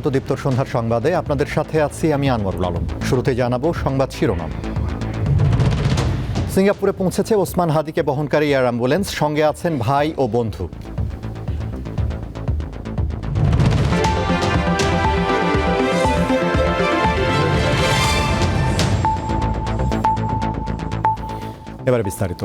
স্বাগত দীপ্ত সন্ধ্যার সংবাদে। আপনাদের সাথে আছি আমি আনোয়ারুল আলম। শুরুতে জানাব সংবাদ শিরোনাম। সিঙ্গাপুরে পৌঁছেছে ওসমান হাদিকে বহনকারী এয়ার অ্যাম্বুলেন্স। সঙ্গে আছেন ভাই ও বন্ধু। এবারে বিস্তারিত।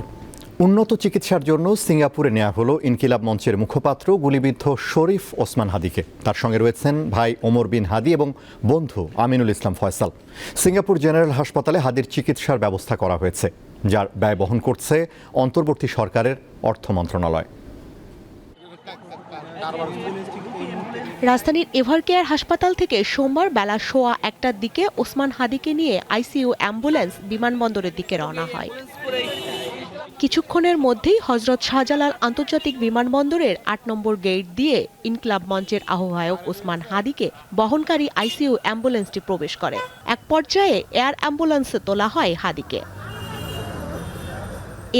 উন্নত চিকিৎসার জন্য সিঙ্গাপুরে নেওয়া হলো ইনকিলাব মঞ্চের মুখপাত্র গুলিবিদ্ধ শরীফ ওসমান হাদিকে। তার সঙ্গে রয়েছেন ভাই ওমর বিন হাদি এবং বন্ধু আমিনুল ইসলাম ফয়সাল। সিঙ্গাপুর জেনারেল হাসপাতালে হাদির চিকিৎসার ব্যবস্থা করা হয়েছে, যার ব্যয় বহন করছে অন্তর্বর্তী সরকারের অর্থ মন্ত্রণালয়। রাজধানীর এভারকেয়ার হাসপাতাল থেকে সোমবার বেলা সোয়া একটার দিকে ওসমান হাদিকে নিয়ে আইসিইউ অ্যাম্বুলেন্স বিমানবন্দরের দিকে রওনা হয়। কিছুক্ষণের মধ্যেই হজরত শাহজালাল আন্তর্জাতিক বিমানবন্দরের আট নম্বর গেট দিয়ে ইনক্লাব মঞ্চের আহ্বায়ক ওসমান হাদিকে বহনকারী আইসিইউ অ্যাম্বুলেন্সটি প্রবেশ করে। এক পর্যায়ে এয়ার অ্যাম্বুলেন্সে তোলা হয় হাদিকে।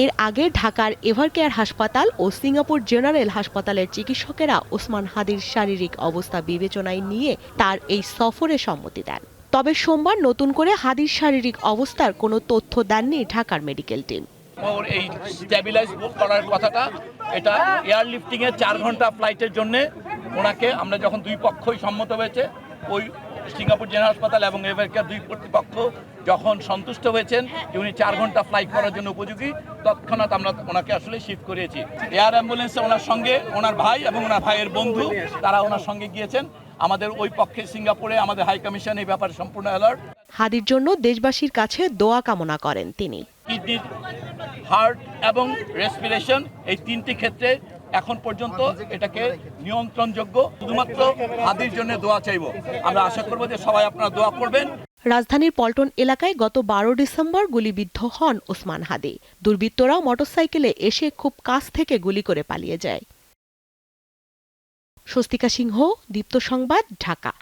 এর আগে ঢাকার এভারকেয়ার হাসপাতাল ও সিঙ্গাপুর জেনারেল হাসপাতালের চিকিৎসকেরা ওসমান হাদির শারীরিক অবস্থা বিবেচনায় নিয়ে তার এই সফরে সম্মতি দেন। তবে সোমবার নতুন করে হাদির শারীরিক অবস্থার কোনো তথ্য দেননি ঢাকার মেডিকেল টিম। এই স্ট্যাবিলাইজ করার কথাটা এটা এয়ার লিফটিং এর চার ঘণ্টা ফ্লাইটের জন্যে ওনাকে আমরা যখন দুই পক্ষই সম্মত হয়েছে ওই সিঙ্গাপুর জেনারেল হাসপাতাল এবং এভারকেয়ার দুই কর্তৃপক্ষ যখন সন্তুষ্ট হয়েছেন যে উনি চার ঘণ্টা ফ্লাইট করার জন্য উপযোগী তৎক্ষণাৎ আমরা ওনাকে আসলে শিফট করিয়েছি। এয়ার অ্যাম্বুলেন্সে ওনার সঙ্গে ওনার ভাই এবং ওনার ভাইয়ের বন্ধু তারা ওনার সঙ্গে গিয়েছেন। আমাদের ওই পক্ষে সিঙ্গাপুরে আমাদের হাই কমিশন এই ব্যাপারে সম্পূর্ণ অ্যালার্ট হাদির জন্য দেশবাসীর কাছে দোয়া কামনা করেন তিনি। কিডনির হার্ট এবং রেসপিরেশন এই তিনটি ক্ষেত্রে এখন পর্যন্ত এটাকে নিয়ন্ত্রণযোগ্য। শুধুমাত্র হাদির জন্য দোয়া চাইব। আমরা আশা করব যে সবাই আপনারা দোয়া করবেন। রাজধানীর পল্টন এলাকায় গত বারো ডিসেম্বর গুলিবিদ্ধ হন ওসমান হাদি। দুর্বৃত্তরা মোটরসাইকেলে এসে খুব কাছ থেকে গুলি করে পালিয়ে যায়। স্বস্তিকা সিংহ, দীপ্ত সংবাদ, ঢাকা।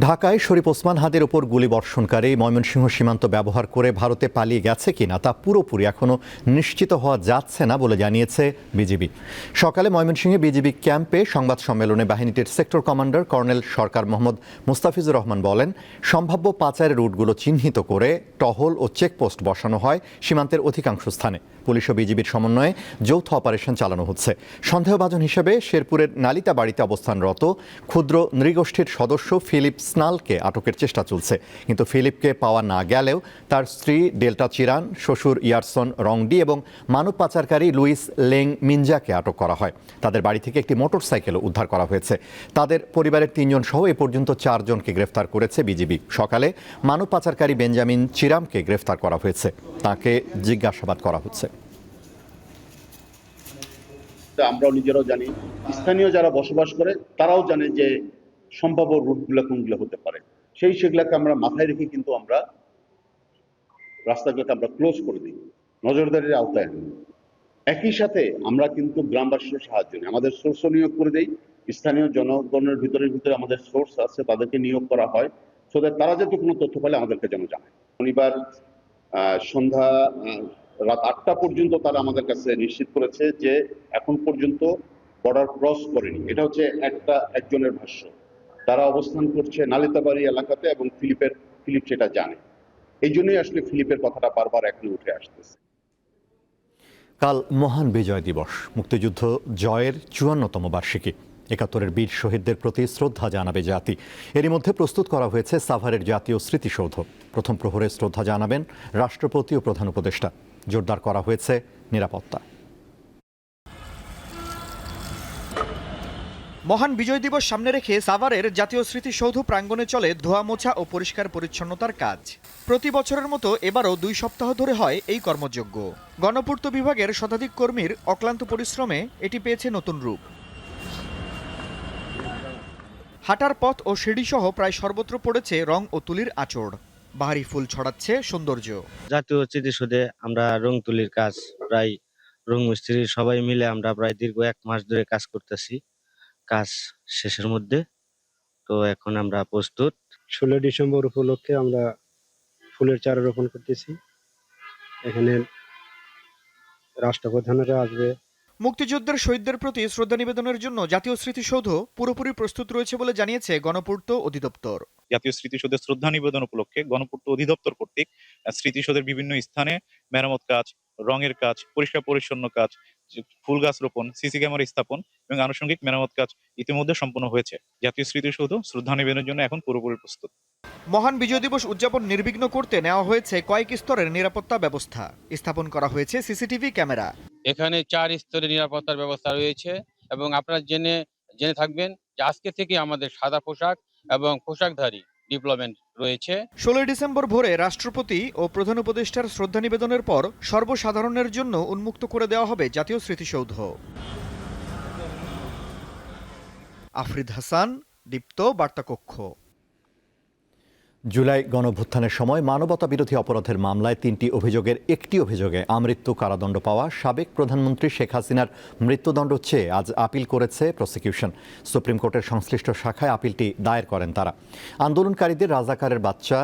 ঢাকায় শরীফ ওসমান হাদের ওপর গুলি বর্ষণকারী ময়মনসিংহ সীমান্ত ব্যবহার করে ভারতে পালিয়ে গেছে কিনা তা পুরোপুরি এখনও নিশ্চিত হওয়া যাচ্ছে না বলে জানিয়েছে বিজিবি। সকালে ময়মনসিংহে বিজিবি ক্যাম্পে সংবাদ সম্মেলনে বাহিনীটির sector commander colonel Sarkar Mohammad Mustafizur Rahman বলেন, সম্ভাব্য পাচারের রুটগুলো চিহ্নিত করে টহল ও চেকপোস্ট বসানো হয় সীমান্তের অধিকাংশ স্থানে। পুলিশ ও বিজিবির সমন্বয়ে যৌথ অপারেশন চালানো হচ্ছে। সন্দেহভাজন হিসেবে শেরপুরের নালিতা বাড়িতে অবস্থানরত ক্ষুদ্র নৃগোষ্ঠীর সদস্য ফিলিপ স্নালকে আটকের চেষ্টা চলছে। কিন্তু ফিলিপকে পাওয়া না গেলেও তার স্ত্রী ডেল্টা চিরান, শ্বশুর ইয়ারসন রংডি এবং মানব পাচারকারী লুইস লেং মিনজাকে আটক করা হয়। তাদের বাড়ি থেকে একটি মোটর মোটরসাইকেলও উদ্ধার করা হয়েছে। তাদের পরিবারের তিনজন সহ এ পর্যন্ত চারজনকে গ্রেফতার করেছে বিজিবি। সকালে মানব পাচারকারী বেঞ্জামিন চিরামকে গ্রেফতার করা হয়েছে। তাকে জিজ্ঞাসাবাদ করা হচ্ছে। আমরাও নিজেরাও জানি, স্থানীয় যারা বসবাস করে, তারাও জানে যে সম্ভাব্য রুটগুলো কোনগুলো হতে পারে। সেই সেগুলোকে আমরা মাথায় রেখে কিন্তু আমরা রাস্তাগুলোকে আমরা ক্লোজ করে দিই, নজরদারির আওতায় আনি। একই সাথে আমরা কিন্তু গ্রামবাসীর সাহায্য নিই, আমাদের সোর্সও নিয়োগ করে দেই। স্থানীয় জনগণের ভিতরের ভিতরে আমাদের সোর্স আছে, তাদেরকে নিয়োগ করা হয় সো দ্যাট তারা যাতে কোনো তথ্য পেলে আমাদেরকে যেন জানায়। শনিবার সন্ধ্যা রাত আটটা পর্যন্ত তারা আমাদের কাছে নিশ্চিত করেছে যে এখন পর্যন্ত বর্ডার ক্রস করেনি। এটা হচ্ছে একটা একজনের ভাষ্য। তারা অবস্থান করছে নালিতাবাড়ি এলাকাতে এবং ফিলিপের, ফিলিপ সেটা জানে। এই জন্যই আসলে ফিলিপের কথাটা বারবার এখন উঠে আসতেছে। কাল মহান বিজয় দিবস, মুক্তিযুদ্ধ জয়ের চুয়ান্নতম বার্ষিকী। একাত্তরের বীর শহীদদের প্রতি শ্রদ্ধা জানাবে জাতি। এরই মধ্যে প্রস্তুত করা হয়েছে সাভারের জাতীয় স্মৃতিসৌধ। প্রথম প্রহরে শ্রদ্ধা জানাবেন রাষ্ট্রপতি ও প্রধান উপদেষ্টা। জোরদার করা হয়েছে নিরাপত্তা। মহান বিজয় দিবস সামনে রেখে সাভারের জাতীয় স্মৃতিসৌধ প্রাঙ্গণে চলে ধোয়া মোছা ও পরিষ্কার পরিচ্ছন্নতার কাজ। প্রতি বছরের মতো এবারও দুই সপ্তাহ ধরে হয় এই কর্মযজ্ঞ। গণপূর্ত বিভাগের শতাধিক কর্মীর অক্লান্ত পরিশ্রমে এটি পেয়েছে নতুন রূপ। হাঁটার পথ ও সিঁড়িসহ প্রায় সর্বত্র পড়েছে রং ও তুলির আঁচড়। বাহারি ফুল ছড়াচ্ছে সৌন্দর্য। জাতীয় স্মৃতিসৌধে আমরা রং তুলির কাজ প্রায় রং মিস্ত্রি সবাই মিলে আমরা প্রায় দীর্ঘ এক মাস ধরে কাজ করতেছি কাজ শেষের মধ্যে। তো এখন আমরা প্রস্তুত। ষোলো ডিসেম্বর উপলক্ষে আমরা ফুলের চারা রোপণ করতেছি। এখানে রাষ্ট্রপ্রধানেরা আসবে। মুক্তিযুদ্ধের শহীদদের প্রতি শ্রদ্ধা নিবেদনের জন্য জাতীয় স্মৃতিসৌধ পুরোপুরি প্রস্তুত রয়েছে বলে জানিয়েছে গণপূর্ত অধিদপ্তর। জাতীয় স্মৃতিসৌধের শ্রদ্ধা নিবেদন উপলক্ষে গণপূর্ত অধিদপ্তর কর্তৃক স্মৃতিসৌধের বিভিন্ন স্থানে মেরামত কাজ রঙের কাজ পরিষ্কার পরিচ্ছন্ন কাজ ফুল গাছ রোপণ সিসি ক্যামেরা স্থাপন এবং আনুষঙ্গিক মেরামত কাজ ইতিমধ্যে সম্পন্ন হয়েছে। জাতীয় স্মৃতিসৌধ শ্রদ্ধা নিবেদনের জন্য এখন পুরোপুরি প্রস্তুত। মহান বিজয় দিবস উদযাপন নির্বিঘ্ন করতে নেওয়া হয়েছে কয়েক স্তরের নিরাপত্তা ব্যবস্থা। স্থাপন করা হয়েছে সিসিটিভি ক্যামেরা। এখানে চার স্তরের নিরাপত্তার ব্যবস্থা রয়েছে এবং আপনারা জেনে জেনে থাকবেন যে আজকে থেকে আমাদের সাদা পোশাক এবং পোশাকধারী ডিপ্লয়মেন্ট রয়েছে। ষোলোই ডিসেম্বর ভোরে রাষ্ট্রপতি ও প্রধান উপদেষ্টার শ্রদ্ধা নিবেদনের পর সর্বসাধারণের জন্য উন্মুক্ত করে দেওয়া হবে জাতীয় স্মৃতিসৌধ। আফরিদ হাসান, দীপ্ত বার্তাকক্ষ। জুলাই গণভ্যুত্থানের সময় মানবতা বিরোধী অপরাধের মামলায় তিনটি অভিযোগের একটি অভিযোগে আমৃত্যু কারাদণ্ড পাওয়া সাবেক প্রধানমন্ত্রী শেখ হাসিনার মৃত্যুদণ্ড চেয়ে আজ আপিল করেছে প্রসিকিউশন। সুপ্রিম কোর্টের সংশ্লিষ্ট শাখায় আপিলটি দায়ের করেন তারা। আন্দোলনকারীদের রাজাকারের বাচ্চা,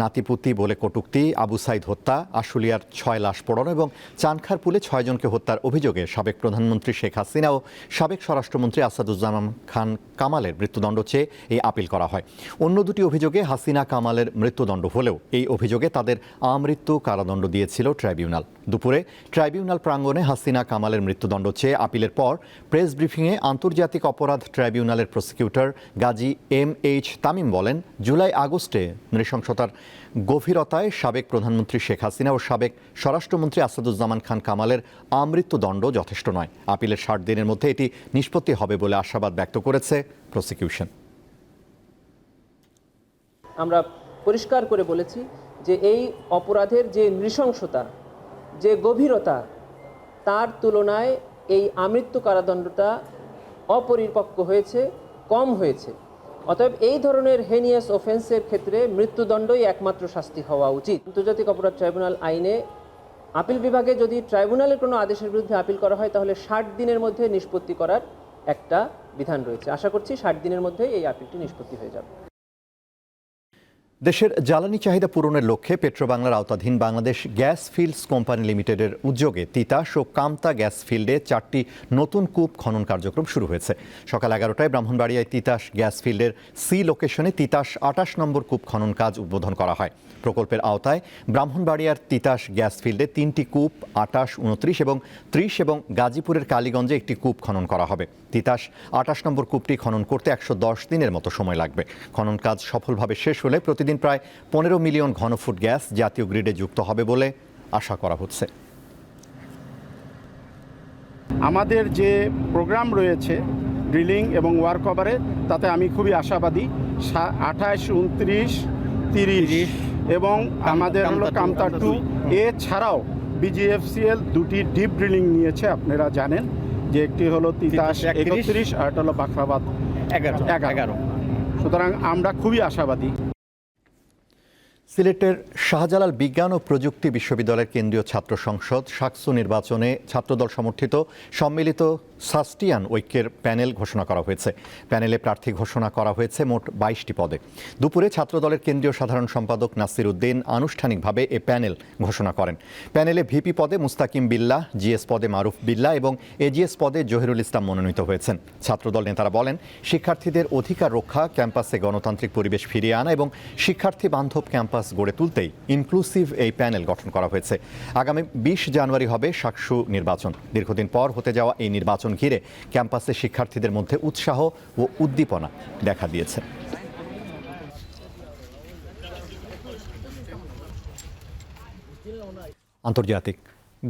নাতিপুতি বলে কটুক্তি, আবু সাইদ হত্যা, আশুলিয়ার ছয় লাশ পোড়ানো এবং চানখার পুলে ছয়জনকে হত্যার অভিযোগে সাবেক প্রধানমন্ত্রী শেখ হাসিনা ও সাবেক স্বরাষ্ট্রমন্ত্রী আসাদুজ্জামান খান কামালের মৃত্যুদণ্ড চেয়ে এই আপিল করা হয়। অন্য দুটি অভিযোগে হাসিনা কামালের মৃত্যুদণ্ড হলেও এই অভিযোগে তাদের আমৃত্যু কারাদণ্ড দিয়েছিল ট্রাইব্যুনাল। দুপুরে ট্রাইব্যুনাল প্রাঙ্গণে হাসিনা কামালের মৃত্যুদণ্ড চেয়ে আপিলের পর প্রেস ব্রিফিংয়ে আন্তর্জাতিক অপরাধ ট্রাইব্যুনালের prosecutor Gazi M H Tamim বলেন, জুলাই আগস্টে নৃশংসতার গভীরতায় সাবেক প্রধানমন্ত্রী শেখ হাসিনা ও সাবেক স্বরাষ্ট্রমন্ত্রী আসাদুজ্জামান খান কামালের আমৃত্যুদণ্ড যথেষ্ট নয়। আপিলের ষাট দিনের মধ্যে এটি নিষ্পত্তি হবে বলে আশাবাদ ব্যক্ত করেছে প্রসিকিউশন। আমরা পরিষ্কার করে বলেছি যে এই অপরাধের যে নৃশংসতা, যে গভীরতা, তার তুলনায় এই আমৃত্যু কারাদণ্ডটা অপরিপক্ক হয়েছে, কম হয়েছে। অতএব এই ধরনের হেনিয়াস অফেন্সের ক্ষেত্রে মৃত্যুদণ্ডই একমাত্র শাস্তি হওয়া উচিত। আন্তর্জাতিক অপরাধ ট্রাইব্যুনাল আইনে আপিল বিভাগে যদি ট্রাইব্যুনালের কোনো আদেশের বিরুদ্ধে আপিল করা হয়, তাহলে ষাট দিনের মধ্যে নিষ্পত্তি করার একটা বিধান রয়েছে। আশা করছি ষাট দিনের মধ্যে এই আপিলটি নিষ্পত্তি হয়ে যাবে। দেশের জ্বালানি চাহিদা পূরণের লক্ষ্যে পেট্রোবাংলার আওতাধীন বাংলাদেশ গ্যাস ফিল্ডস কোম্পানি লিমিটেডের উদ্যোগে তিতাস ও কামতা গ্যাস ফিল্ডে চারটি নতুন কূপ খনন কার্যক্রম শুরু হয়েছে। সকাল এগারোটায় ব্রাহ্মণবাড়িয়ায় তিতাস গ্যাস ফিল্ডের সি লোকেশনে তিতাস আটাশ নম্বর কূপ খনন কাজ উদ্বোধন করা হয়। প্রকল্পের আওতায় ব্রাহ্মণবাড়িয়ার তিতাস গ্যাস ফিল্ডে তিনটি কূপ, আটাশ, উনত্রিশ এবং ত্রিশ এবং গাজীপুরের কালীগঞ্জে একটি কূপ খনন করা হবে। তিতাস আটাশ নম্বর কূপটি খনন করতে একশো দশ দিনের মতো সময় লাগবে। খনন কাজ সফলভাবে শেষ হলে প্রতিদিন প্রায় পনেরো মিলিয়ন ঘনফুট গ্যাস জাতীয় গ্রিডে যুক্ত হবে বলে আশা করা হচ্ছে। আমাদের যে প্রোগ্রাম রয়েছে ড্রিলিং এবং ওয়ার্ক ওভারে তাতে আমি খুবই আশাবাদী। আঠাশ উনত্রিশ তিরিশ এবং আমাদের হলো কামতা টু। এছাড়াও বিজিএফসিএল দুটি ডিপ ড্রিলিং নিয়েছে আপনারা জানেন যে একটি হলো তিতাস একত্রিশ। আর একটা হলো বাখরাবাদ এগারো। এগারো। সুতরাং আমরা খুবই আশাবাদী। সিলেটের শাহজালাল বিজ্ঞান ও প্রযুক্তি বিশ্ববিদ্যালয়ের কেন্দ্রীয় ছাত্র সংসদ সাকসু নির্বাচনে ছাত্রদল সমর্থিত সম্মিলিত সাস্টিয়ান ঐক্যের প্যানেল ঘোষণা করা হয়েছে। প্যানেলে প্রার্থী ঘোষণা করা হয়েছে মোট বাইশটি পদে। দুপুরে ছাত্রদলের কেন্দ্রীয় সাধারণ সম্পাদক নাসির উদ্দিন আনুষ্ঠানিকভাবে এ প্যানেল ঘোষণা করেন। প্যানেলে ভিপি পদে মুস্তাকিম বিল্লা জিএস পদে মারুফ বিল্লা এবং এজিএস পদে জহিরুল ইসলাম মনোনীত হয়েছেন। ছাত্রদল নেতারা বলেন, শিক্ষার্থীদের অধিকার রক্ষা, ক্যাম্পাসে গণতান্ত্রিক পরিবেশ ফিরিয়ে আনা এবং শিক্ষার্থী বান্ধব ক্যাম্পাস গড়ে তুলতেই ইনক্লুসিভ এই প্যানেল গঠন করা হয়েছে। আগামী বিশ জানুয়ারি হবে সাকসু নির্বাচন। দীর্ঘদিন পর হতে যাওয়া এই নির্বাচন ঘিরে ক্যাম্পাসে শিক্ষার্থীদের মধ্যে উৎসাহ ও উদ্দীপনা দেখা দিয়েছে। আন্তর্জাতিক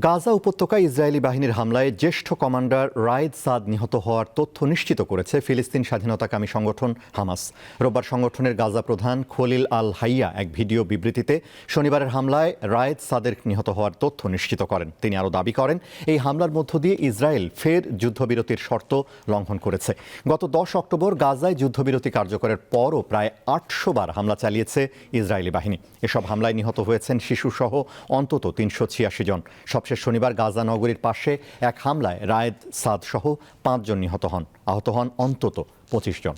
গাজা উপত্যকায় ইসরায়েলি বাহিনীর হামলায় জ্যেষ্ঠ কমান্ডার রায়েদ সাদ নিহত হওয়ার তথ্য নিশ্চিত করেছে ফিলিস্তিন স্বাধীনতাকামী সংগঠন হামাস। রোববার সংগঠনের গাজা প্রধান খলিল আল হাইয়া এক ভিডিও বিবৃতিতে শনিবারের হামলায় রায়েদ সাদের নিহত হওয়ার তথ্য নিশ্চিত করেন। তিনি আরও দাবি করেন, এই হামলার মধ্য দিয়ে ইসরায়েল ফের যুদ্ধবিরতির শর্ত লঙ্ঘন করেছে। গত দশ অক্টোবর গাজায় যুদ্ধবিরতি কার্যকরের পরও প্রায় আটশো বার হামলা চালিয়েছে ইসরায়েলি বাহিনী। এসব হামলায় নিহত হয়েছেন শিশুসহ অন্তত তিনশো ছিয়াশি জন। সবশেষ শনিবার গাজা নগরীর পাশে এক হামলায় রায়েদ সাদ সহ পাঁচজন নিহত হন। আহত হন অন্তত পঁচিশ জন।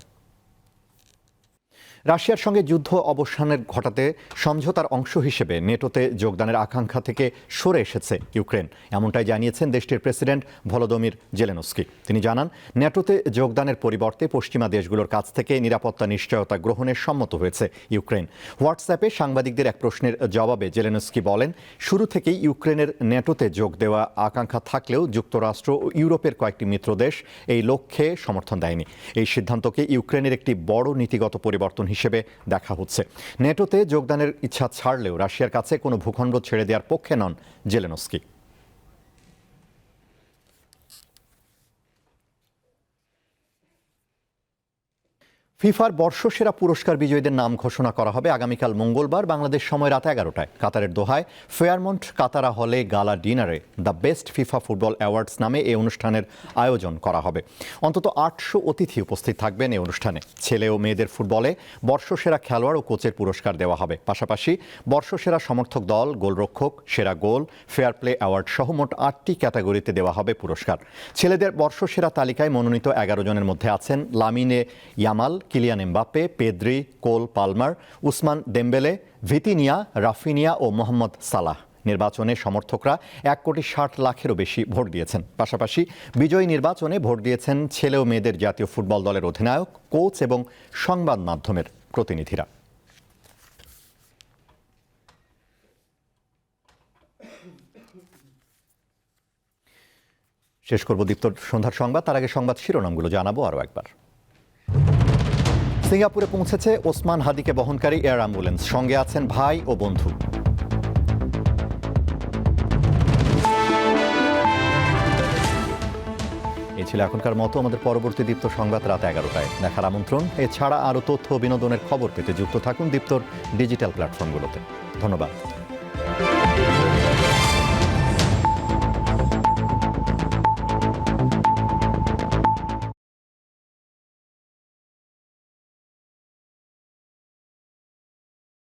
রাশিয়ার সঙ্গে যুদ্ধ অবসানের ঘটাতে সমঝোতার অংশ হিসেবে নেটোতে যোগদানের আকাঙ্ক্ষা থেকে সরে এসেছে ইউক্রেন। এমনটাই জানিয়েছেন দেশটির প্রেসিডেন্ট ভলোদমির জেলেনস্কি। তিনি জানান, নেটোতে যোগদানের পরিবর্তে পশ্চিমা দেশগুলোর কাছ থেকে নিরাপত্তা নিশ্চয়তা গ্রহণের সম্মত হয়েছে ইউক্রেন। হোয়াটসঅ্যাপে সাংবাদিকদের এক প্রশ্নের জবাবে জেলেনস্কি বলেন, শুরু থেকেই ইউক্রেনের নেটোতে যোগ দেওয়া আকাঙ্ক্ষা থাকলেও যুক্তরাষ্ট্র ও ইউরোপের কয়েকটি মিত্র দেশ এই লক্ষ্যে সমর্থন দেয়নি। এই সিদ্ধান্তকে ইউক্রেনের একটি বড় নীতিগত পরিবর্তন হিসেবে দেখা হচ্ছে। নেটোতে যোগদানের ইচ্ছা ছাড়লেও রাশিয়ার কাছে কোনো ভূখণ্ড ছেড়ে দেওয়ার পক্ষে নন জেলেনস্কি। ফিফার বর্ষসেরা পুরস্কার বিজয়ীদের নাম ঘোষণা করা হবে আগামীকাল মঙ্গলবার বাংলাদেশ সময় রাত এগারোটায়। কাতারের দোহায় ফেয়ারমন্ট কাতারা হলে গালা ডিনারে the best FIFA football awards নামে এই অনুষ্ঠানের আয়োজন করা হবে। অন্তত আটশো অতিথি উপস্থিত থাকবেন এই অনুষ্ঠানে। ছেলে ও মেয়েদের ফুটবলে বর্ষসেরা খেলোয়াড় ও কোচের পুরস্কার দেওয়া হবে। পাশাপাশি বর্ষসেরা সমর্থক দল, গোলরক্ষক, সেরা গোল, ফেয়ার প্লে অ্যাওয়ার্ড সহ মোট আটটি ক্যাটাগরিতে দেওয়া হবে পুরস্কার। ছেলেদের বর্ষসেরা তালিকায় মনোনীত এগারো জনের মধ্যে আছেন Lamine Yamal Kylian Mbappe, Pedri, Cole Palmer, Ousmane Dembele, Vitinha, Raphinha ও মোহাম্মদ সালাহ নির্বাচনে সমর্থকরা এক কোটি ষাট লাখেরও বেশি ভোট দিয়েছেন। পাশাপাশি বিজয়ী নির্বাচনে ভোট দিয়েছেন ছেলে ও মেয়েদের জাতীয় ফুটবল দলের অধিনায়ক, কোচ এবং সংবাদ মাধ্যমের প্রতিনিধিরা। শেষ করব দীপ্ত সন্ধ্যার সংবাদ। তার আগে সংবাদ শিরোনামগুলো জানাব আরও একবার। সিঙ্গাপুরে পৌঁছেছে ওসমান হাদিকে বহনকারী এয়ার অ্যাম্বুলেন্স। সঙ্গে আছেন ভাই ও বন্ধু। এই ছিল এখনকার মতো। আমাদের পরবর্তী দীপ্ত সংবাদ রাত এগারোটায়। দেখার আমন্ত্রণ। এছাড়া আরও তথ্য বিনোদনের খবর পেতে যুক্ত থাকুন দীপ্তর ডিজিটাল প্ল্যাটফর্মগুলোতে। ধন্যবাদ।